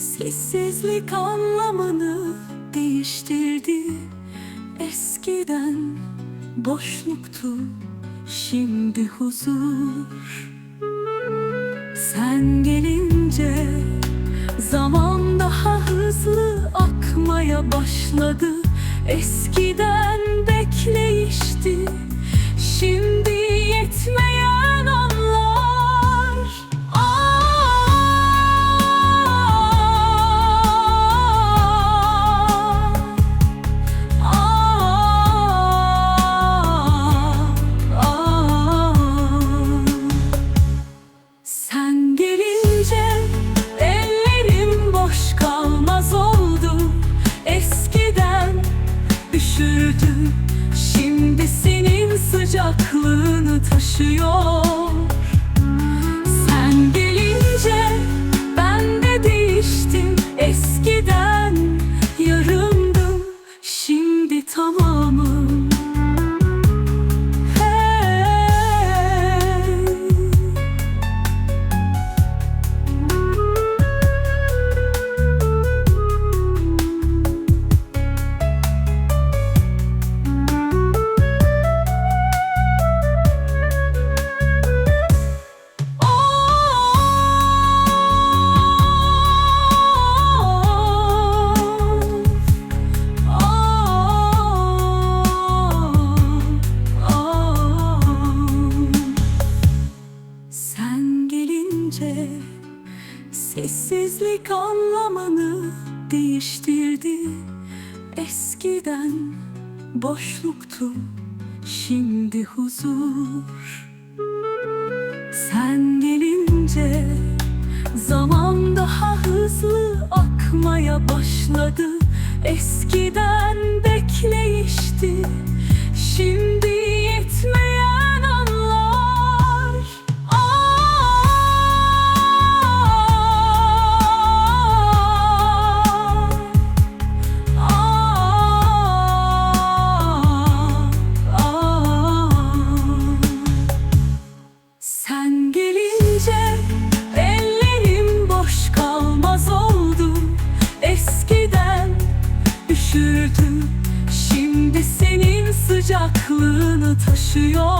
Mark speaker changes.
Speaker 1: Sessizlik anlamını değiştirdi. Eskiden boşluktu Şimdi huzur. Sen gelince Zaman daha hızlı akmaya başladı. Eskiden üşürdü Şimdi senin sıcaklığını taşıyor sessizlik anlamını değiştirdi. Eskiden boşluktu şimdi huzur. Sen gelince zaman daha hızlı akmaya başladı. Eskiden bekleyişti Şimdi gelince ellerim boş kalmaz oldu. Eskiden üşürdüm Şimdi senin sıcaklığını taşıyor